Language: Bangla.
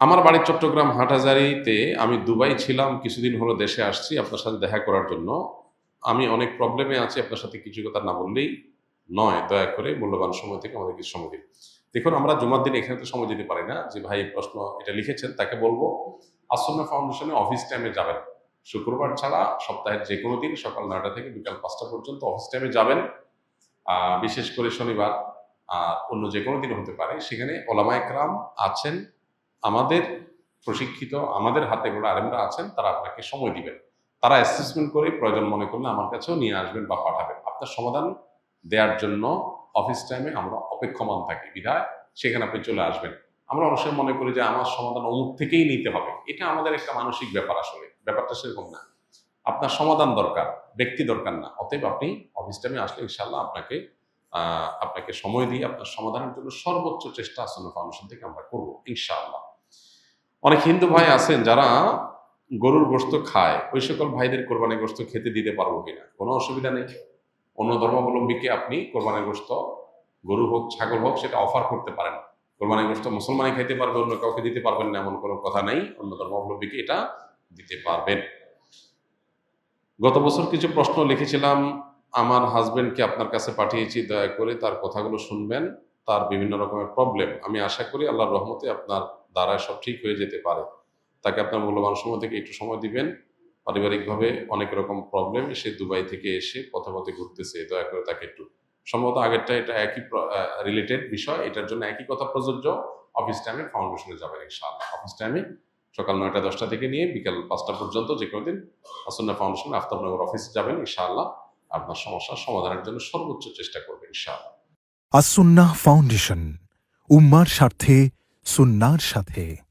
আমার বাড়ি চট্টগ্রাম হাটহাজারিতে আমি দুবাই ছিলাম, কিছুদিন হলো দেশে আসছি আপনার সাথে দেখা করার জন্য। আমি অনেক প্রবলেমে আছি, আপনার সাথে কিছু কথা না বললেই নয়, দয়া করে মূল্যবান সময় থেকে আমাদের কিছু সময় দিন। দেখুন, আমরা জুমার দিন এখানে তো সময় দিতে পারি না, যে ভাই প্রশ্ন এটা লিখেছেন, তাকে বলব, আসন্ন ফাউন্ডেশনে অফিস টাইমে যাবেন। শুক্রবার ছাড়া সপ্তাহের যে কোনো দিন সকাল নয়টা থেকে বিকাল পাঁচটা পর্যন্ত অফিস টাইমে যাবেন। বিশেষ করে শনিবার, আর অন্য যে কোনো দিন হতে পারে। সেখানে ওলামা একরাম আছেন আমাদের প্রশিক্ষিত, আমাদের হাতে গোড়া আরেমরা আছেন, তারা আপনাকে সময় দিবেন। তারা অ্যাসেসমেন্ট করে প্রয়োজন মনে করলে আমার কাছেও নিয়ে আসবেন বা পাঠাবেন। আপনার সমাধান দেওয়ার জন্য অফিস টাইমে আমরা অপেক্ষমান থাকি। বিধায় সেখানে আপনি চলে আসবেন। আমরা সময় মনে করি যে আমার সমাধান অমুক থেকেই নিতে হবে। এটা আমাদের একটা মানসিক ব্যাপার আসলে। ব্যাপারটা সেরকম না। আপনার সমাধান দরকার, ব্যক্তি দরকার না। অতএব আপনি অফিস টাইমে আসলে ইনশাল্লাহ আপনাকে আপনাকে সময় দিয়ে আপনার সমাধানের জন্য সর্বোচ্চ চেষ্টা আসন্ন ফাউন্ডেশন থেকে আমরা করব, ইনশাআল্লাহ। অনেক হিন্দু ভাই আছেন যারা গরুর গোস্ত খায়। ওই সকল ভাইদের কোরবানি গোস্ত খেতে দিতে পারব কিনা? কোনো অসুবিধা নেই। অন্য ধর্মাবলম্বীকে আপনি কোরবানি গোস্ত গরু হোক, ছাগল হোক, সেটা অফার করতে পারেন। কোরবানি গোস্ত মুসলমানই খাইতে পারবে, অন্য কাউকে দিতে পারবেন না, এমন কোনো কথা নেই। অন্য ধর্মাবলম্বীকে এটা দিতে পারবেন। গত বছর কিছু প্রশ্ন লিখেছিলাম। আমার হাজবেন্ডকে আপনার কাছে পাঠিয়েছি, দয়া করে তার কথাগুলো শুনবেন। তার বিভিন্ন রকমের প্রবলেম আমি আশা করি আল্লাহর রহমতে আপনার দ্বারায় সব ঠিক হয়ে যেতে পারে। তাকে আপনার মূল্যবান সময় থেকে একটু সময় দিবেন। পারিবারিকভাবে অনেক রকম প্রবলেম সে দুবাই থেকে এসে পথে পথে ঘুরতেছে। দয়া করে তাকে একটু সম্ভবত আগেরটা এটা একই রিলেটেড বিষয়। এটার জন্য একই কথা প্রযোজ্য। অফিস টাইমে ফাউন্ডেশনে যাবেন ইনশাআল্লাহ। অফিস টাইমে সকাল নয়টা দশটা থেকে নিয়ে বিকাল পাঁচটা পর্যন্ত যে কোনো দিন আসন্না ফাউন্ডেশন আফতাবনগর অফিসে যাবেন ইনশাআল্লাহ। আপনার সমস্যার সমাধানের জন্য সর্বোচ্চ চেষ্টা করবেন ইনশাআল্লাহ। আসুন্নাহ ফাউন্ডেশন উম্মার স্বার্থে সুন্নার সাথে।